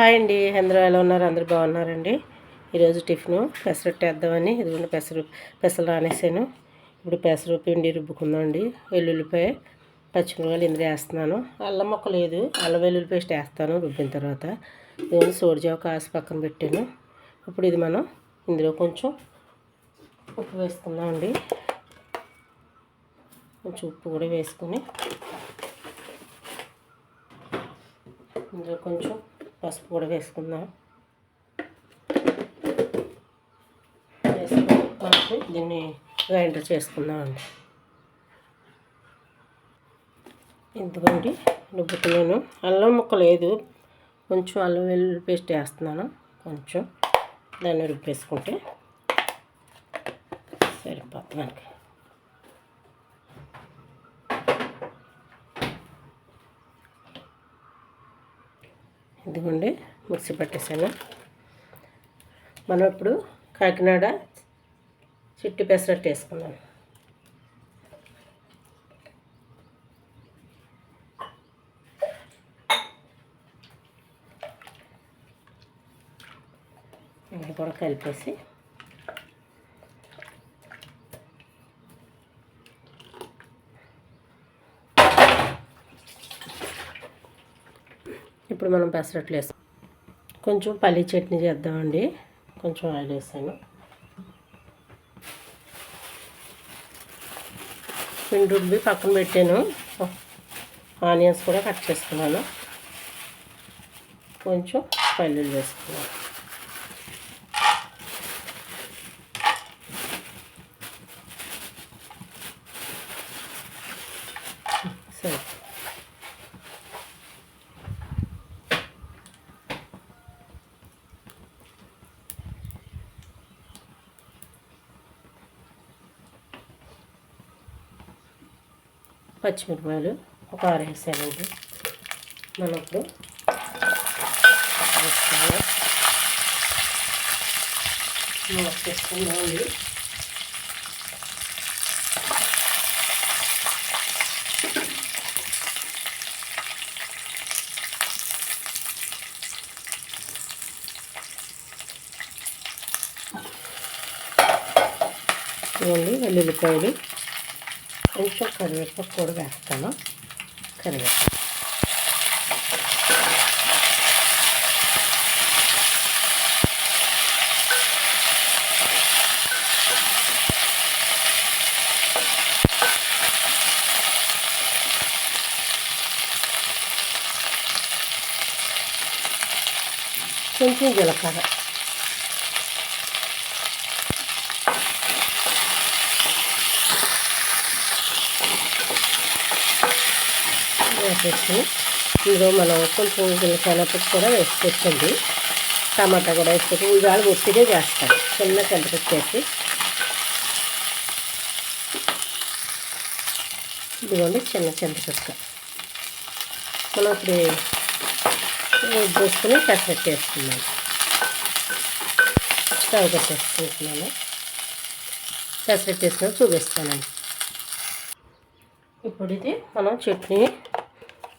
Hi అండి. అందరూ ఎలా ఉన్నారు? అందరూ బాగున్నారండి. ఈరోజు టిఫిన్ పెసరట్టు వేద్దామని. ఇదిగోండి పెసరు పెసలు రానేసాను. ఇప్పుడు పెసరు పిండి రుబ్బుకుందామండి వెల్లుల్లిపాయ పచ్చిమిరపకాయలు ఇందులో వేస్తున్నాను. అల్లం మొక్క లేదు. అల్లం వెల్లుల్లి పేస్ట్ వేస్తాను రుబ్బిన తర్వాత. ఇదిగోండి సోడిజావ కాసి పక్కన పెట్టాను. ఇప్పుడు ఇది మనం ఇందులో కొంచెం ఉప్పు వేసుకుందామండి కొంచెం ఉప్పు కూడా వేసుకొని ఇందులో కొంచెం పసుపు కూడా వేసుకుందాం. వేసుకొని దీన్ని గ్రైండర్ చేసుకుందామండి ఎందుకండి రుబ్బుతున్నాను. అల్లం ముక్క లేదు. కొంచెం అల్లం వెల్లుల్లి పేస్ట్ వేస్తున్నాను. కొంచెం దాన్ని రుబ్బేసుకుంటే సరిపోతుంది మనకి. ఇదిగోండి మిక్సీ పట్టేసాను. మనం ఇప్పుడు కాకినాడ చిట్టి పెసరట్టు వేసుకున్నాను ఇది కూడా కలిపేసి ఇప్పుడు మనం పెసరట్లు వేస్తాం. కొంచెం పల్లీ చట్నీ చేద్దామండి. కొంచెం ఆయిల్ వేసాను. పిండి రుబ్బి పక్కన పెట్టాను. ఆనియన్స్ కూడా కట్ చేసుకున్నాను. కొంచెం పల్లీలు వేసుకున్నాను సరే పచ్చిమిరపకాయలు ఒక ఆరు వేసానండి మనం ఇప్పుడు వేసుకుందాం. మూత వెల్లుల్లిపాయలు. కొంచెం కరివేపాకు కూడా వేస్తాను కరివేపాకు కొంచెం జీలకర్ర వేసేసి ఇందులో మనం కొంచెం శనగపప్పు కూడా వేసుకోవచ్చండి టమాటా కూడా వేసుకొని ఇవాళ ఒత్తిడే చేస్తాను. చిన్న వేసి. ఇదిగోండి చిన్న చింతకొక్క మనం ఇప్పుడు వేసుకొని పెసరెట్ వేసుకున్నాను స్టవ్ కట్టేసుకుంటున్నాను పెసరెట్ వేసుకొని చూపిస్తానండి. ఇప్పుడు ఇది మనం చట్నీ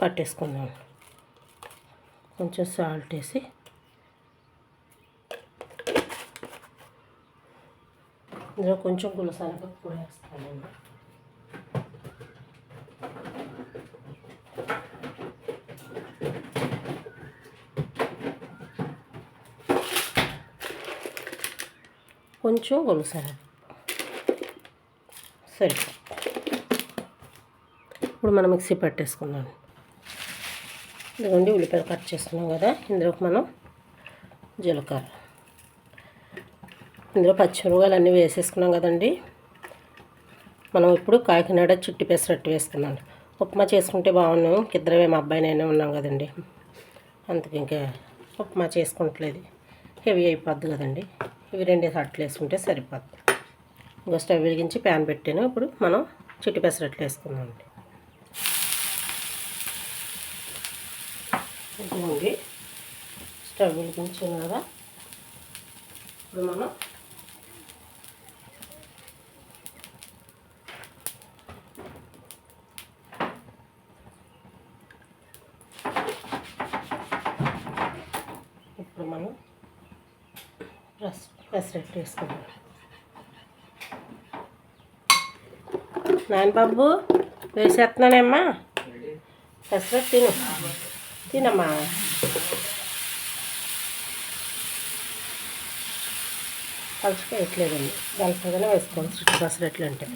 పట్టేసుకుందాం. కొంచెం సాల్ట్ వేసి. ఇందులో కొంచెం గులసనపప్పు కూడా వేస్తానండి కొంచెం గులసనపప్పు సరే ఇప్పుడు మనం మిక్సీ పట్టేసుకుందాం. ఇదిగోండి ఉల్లిపాయలు కట్ చేసుకున్నాం కదా. ఇందులోకి మనం జీలకర్ర. ఇందులో పచ్చిమిరపకాయలు అన్నీ వేసేసుకున్నాం కదండి. మనం ఇప్పుడు కాకినాడ చుట్టి పెసరట్టు వేసుకున్నాం ఉప్మా చేసుకుంటే బాగున్నాం. ఇద్దరమే మా అబ్బాయి నేనే ఉన్నాం కదండి. అందుకు ఇంకా ఉప్మా చేసుకుంటలేదు. హెవీ అయిపోద్ది కదండి. ఇవి రెండే అట్లు వేసుకుంటే సరిపోద్ది. ఇంకా స్టవ్ వెలిగించి ప్యాన్ పెట్టాను. ఇప్పుడు మనం చిట్టి పెసరట్లు వేసుకుందాం అండి ఇదిగోండి స్టవ్ వెలిగించాను కదా ఇప్పుడు మనం ఇప్పుడు మనం రస్ పెసరట్టు వేసుకుందాం. బాబు వేసేస్తున్నానమ్మా పెసరెట్ తిను. తినమ్మా పలుచుకోవట్లేదండి గలపగానే వేసుకోవాలి చుట్టూ ఎట్లా అంటే.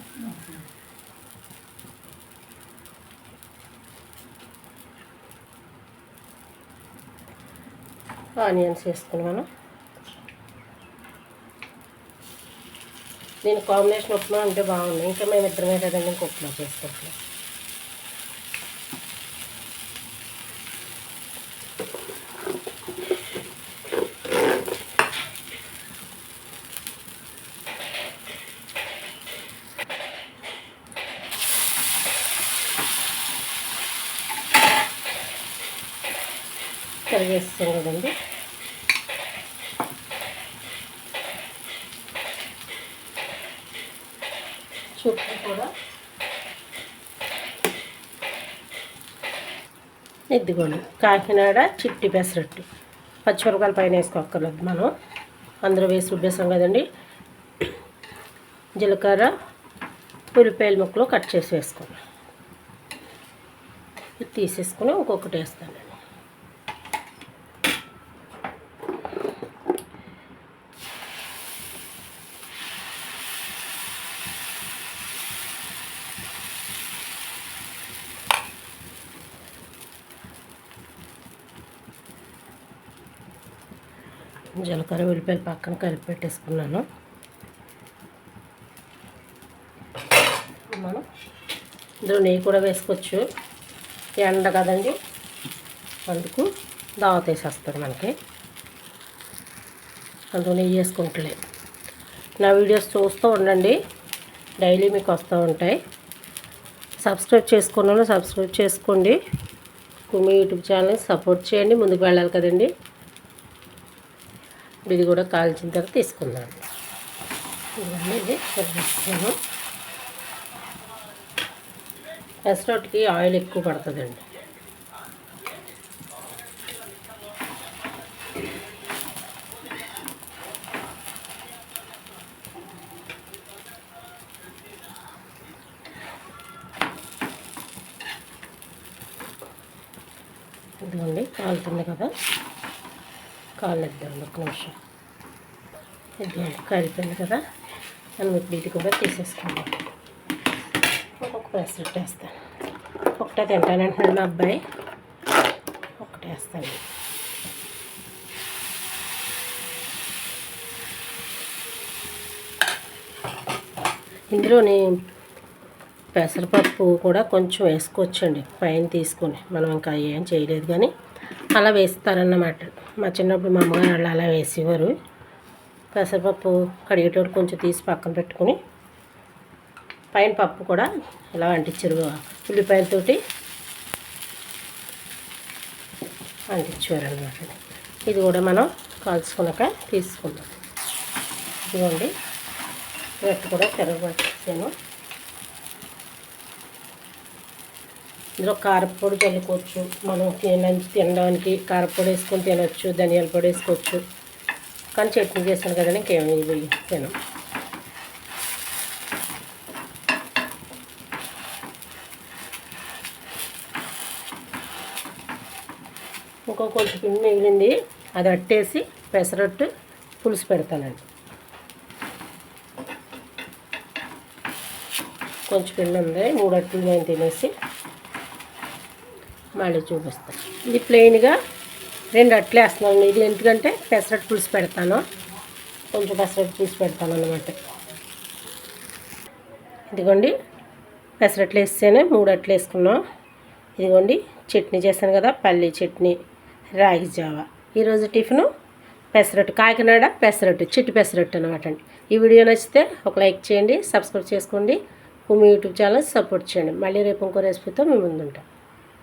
ఆనియన్స్ వేసుకున్నాను. నేను కాంబినేషన్ ఉప్మా అంటే బాగుంది ఇంకా మేము ఇద్దరమే కదండి ఇంక ఉప్మా చేసుకోవట్లేదు కరిగేస్తాం కదండి చుట్టూ కూడా. ఇదిగోండి కాకినాడ చిట్టి పెసరట్టు. పచ్చిమిరపకాయల పైన వేసుకోక్కర్లేదు మనం. అందరూ వేసి రుబ్బేసాం కదండి. జీలకర్ర ఉల్లిపాయల ముక్కలు కట్ చేసి వేసుకోండి తీసేసుకుని ఇంకొకటి వేస్తాను. జీలకర్ర ఉల్లిపాయలు పక్కన కలిపి పెట్టేసుకున్నాను మనం ఇందులో నెయ్యి కూడా వేసుకోవచ్చు. ఎండ కదండి అందుకు దావత వేసేస్తుంది మనకి. అందులో నెయ్యి వేసుకుంటలే. నా వీడియోస్ చూస్తూ ఉండండి. డైలీ మీకు వస్తూ ఉంటాయి. సబ్స్క్రైబ్ చేసుకున్నాను సబ్స్క్రైబ్ చేసుకోండి. మీ యూట్యూబ్ ఛానల్ని సపోర్ట్ చేయండి. ముందుకు వెళ్ళాలి కదండి. ఇది కూడా కాల్చిన తర్వాత తీసుకుందాం. ఇవన్నీ ఇది పెసరొట్టుకి ఆయిల్ ఎక్కువ పడుతుందండి. ఇదిగోండి కాలుతుంది కదా. కాలేద్దాం ఒక నిమిషం. ఇదిగోండి కాలిపోయింది కదా మనం వీటి కూడా తీసేసుకుందాం. ఒక్కొక్క పెసరట్టు వేస్తాను. ఒకటే తింటానంటున్నాడు మా అబ్బాయి. ఒకటే వేస్తాను. ఇందులోని పెసరపప్పు కూడా కొంచెం వేసుకోవచ్చండి పైన తీసుకొని. మనం ఇంకా ఏం చేయలేదు కానీ అలా వేస్తారన్నమాట. మా చిన్నప్పుడు మా అమ్మగారు వాళ్ళు అలా వేసేవారు. పెసరపప్పు కడిగేటప్పుడు కొంచెం తీసి పక్కన పెట్టుకుని పైన పప్పు కూడా ఇలా అంటించారు. ఉల్లిపాయలతోటి అంటించారు అనమాట ఇది కూడా మనం కాల్చుకున్నాక తీసుకుందాం. ఇదిగోండి. రెట్టు కూడా తిరగబట్టాను ఇందులో కారపొడి చల్లుకోవచ్చు. మనం తినంచి తినడానికి కారపొడి వేసుకొని తినవచ్చు ధనియాల పొడి వేసుకోవచ్చు. కానీ చట్నీ చేస్తాను కదండి ఇంకేమి ఇది తినం ఇంకో కొంచెం పిండి మిగిలింది అది అట్టేసి పెసరట్టు పులుసు పెడతానండి. కొంచెం పిండి ఉంది మూడు అట్లు నేను తినేసి మళ్ళీ చూపిస్తాను ఇది ప్లెయిన్గా రెండు అట్లే వేస్తున్నాను. ఇది ఎందుకంటే పెసరట్టు పులుసు పెడతాను. కొంచెం పెసరట్టు పులుసు పెడతాను అనమాట ఇదిగోండి పెసరట్లు వేస్తేనే మూడు అట్లు వేసుకున్నాం. ఇదిగోండి చట్నీ చేస్తాను కదా పల్లీ చట్నీ రాగి జావ. ఈరోజు టిఫిను పెసరట్టు కాకినాడ పెసరట్టు చిట్టి పెసరట్టు అనమాట అండి. ఈ వీడియో నచ్చితే ఒక లైక్ చేయండి సబ్స్క్రైబ్ చేసుకోండి. మీ యూట్యూబ్ ఛానల్ సపోర్ట్ చేయండి. మళ్ళీ రేపు ఇంకో రెసిపీతో మేము ముందుంటాం.